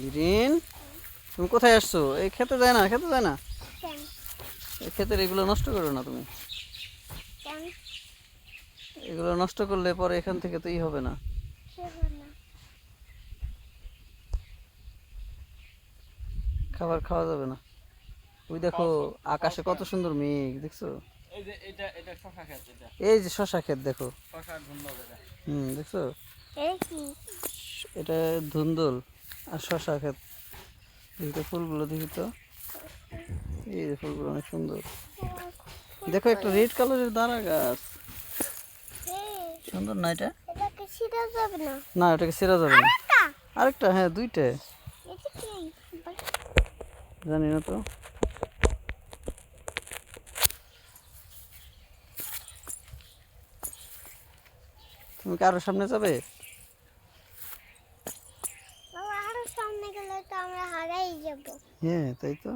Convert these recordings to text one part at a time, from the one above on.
লিরিন তুমি কোথায় আসছো? এই খেতে যায় না খেতে যায় না? এই ক্ষেতের এগুলো নষ্ট করো না তুমি। এগুলো নষ্ট করলে পরে এখান থেকে তো ই হবে না। খাবার খাওয়া যাবে না। ওই দেখো আকাশে কত সুন্দর মেঘ দেখছ? এই যে এটা এটা শশা খেত এই যে শশা ক্ষেত দেখো। হুম দেখছ? এটা ধুন্দল। আর শশা ক্ষেত। দেখি তো ফুলগুলো দেখি তো। এই যে ফুলগুলো অনেক সুন্দর। দেখো একটা রেড কালারের দাঁড়া গাছ। সুন্দর না এটা? এটাকে ছিঁড়া যাবে না। এটাকে সেরা যাবে না। আরেকটা? হ্যাঁ দুইটা। জানি না তো। তুমি কারোর সামনে যাবে বাবা আরও সামনে গেলে তো আমরা হারাই যাব হ্যাঁ তাই তো?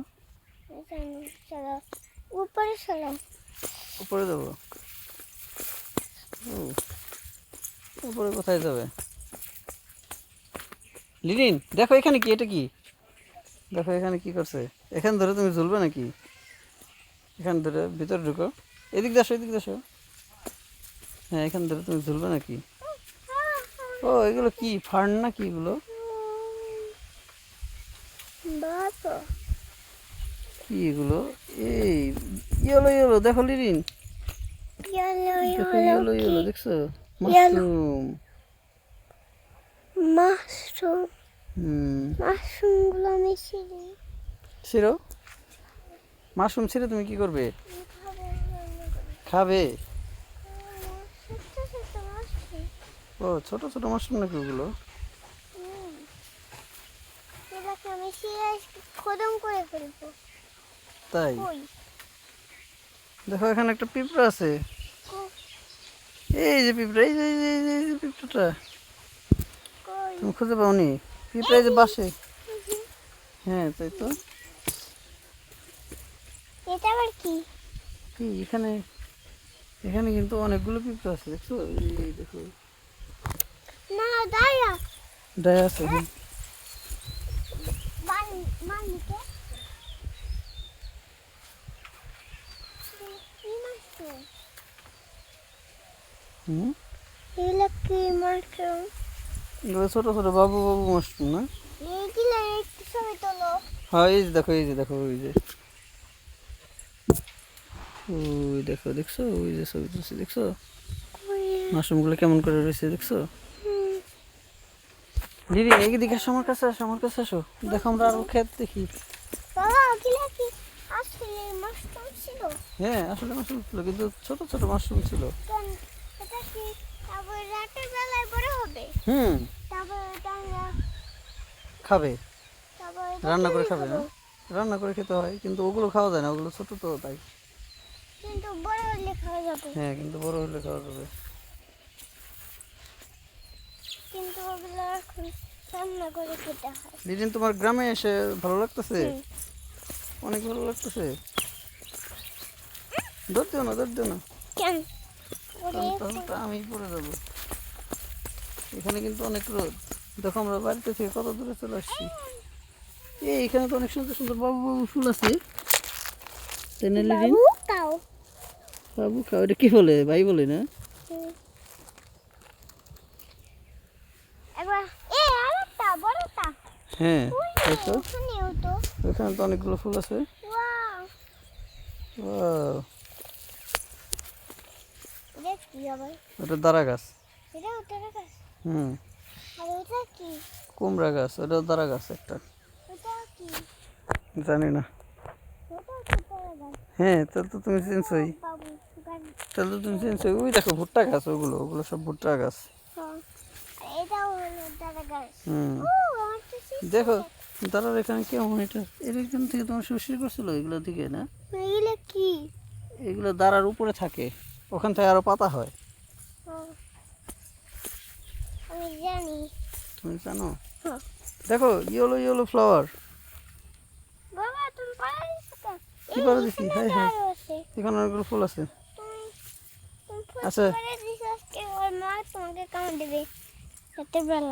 উপরে চলো। উপরে ও, উপরে কোথায় যাবে? লিরিন দেখো এখানে কি এটা কি? দেখো এখানে কি করছে? এখান ধরে তুমি ঝুলবে নাকি? এখান ধরে ভিতরে ঢুকো। এদিক দেখো এদিক দেখো হ্যাঁ এখান ধরে তুমি ঝুলবে নাকি? ও এগুলো কি ফার্ন না কি এগুলো? কি এগুলো? এই ইয়েলো ইয়েলো দেখো লিরিন। দেখো ইয়েলো ইয়েলো দেখছ? মাশরুম মাশরুম হুম। মাশরুমগুলো আমি ছিঁড়ি। ছিড়ো? মাশরুম ছিঁড়ে তুমি কি করবে? খাবে। ও ছোট ছোট মাশরুম নাকি ওগুলো হুম। করে ফেলব। তাই? দেখো এখানে একটা পিঁপড়া আছে। এই যে পিঁপড়া এই যে এই যে পিঁপড়াটা। তুমি খুঁজে পাওনি? পিঁপড়া যে বাসে হ্যাঁ তাই তো। এটা আবার কি? কি এখানে এখানে কিন্তু অনেকগুলো পিঁপড়া আছে দেখছ? এই দেখো। না দাঁড়া। ডায় আছে হ্যাঁ। মালিকে কি মাশরুম হুম এগুলো কি মাশরুম এগুলো ছোট ছোট বাবু বাবু মাশরুম না? হ্যাঁ এই যে দেখো এই যে দেখো ওই যে। ওই দেখো দেখছ? ওই যে ছবি তুলছি দেখছ? মাশরুমগুলো কেমন করে রয়েছে দেখছ? দিদি এইদিকে আসো আমার কাছে আসো আমার কাছে আসো দেখো আমরা আরও খেত দেখি। হ্যাঁ আসলে মাশরুম ছিল কিন্তু ছোট ছোট মাশরুম ছিল। হুম। খাবে। রান্না করে খাবে না? রান্না করে খেতে হয় কিন্তু ওগুলো খাওয়া যায় না ওগুলো ছোট তো তাই। কিন্তু বড় হলে খাওয়া যাবে। হ্যাঁ কিন্তু বড় হলে খাওয়া যাবে। কিন্তু ওগুলো রান্না করে খেতে হয়। লিডিন তোমার গ্রামে এসে ভালো লাগতেছে। অনেক ভালো লাগতেছে। ধর দিও না ধর দিও না। আমি পড়ে যাব। এখানে কিন্তু অনেক রোদ। দেখো আমরা বাড়িতে থেকে কত দূরে চলে আসছি। এই এখানে তো অনেক সুন্দর সুন্দর বাবু বাবু ফুল আছে। বাবু খাও। এটা কি বলে? ভাই বলে না? হ্যাঁ তাই তো অনেকগুলো ফুল আছে। ওটা দাঁড়া গাছ। হুম। কুমড়া গাছ ওটা দাঁড়া গাছ একটা। জানি না। হ্যাঁ তাহলে তো তুমি চিনছই। তাহলে তো তুমি চিনছই। ওই দেখো ভুট্টা গাছ ওগুলো ওগুলো সব ভুট্টা গাছ। হ্যাঁ। হুম। দেখো দাঁড়ার এখানে কেমন এটা? এরকম থেকে তোমার শুষি করছিল এগুলো দিকে না? এগুলো কি? এগুলো দাঁড়ার উপরে থাকে ওখান থেকে আরও পাতা হয়। আমি জানি। তুমি জানো? হ্যাঁ। দেখো ইয়েলো ইয়েলো ফ্লাওয়ার বাবা তুমি কি এই পাড়া দিছি? হায় হায়। এখানে অনেকগুলো ফুল আছে। আচ্ছা। তোমাকে দেবে? রাতের বেলা।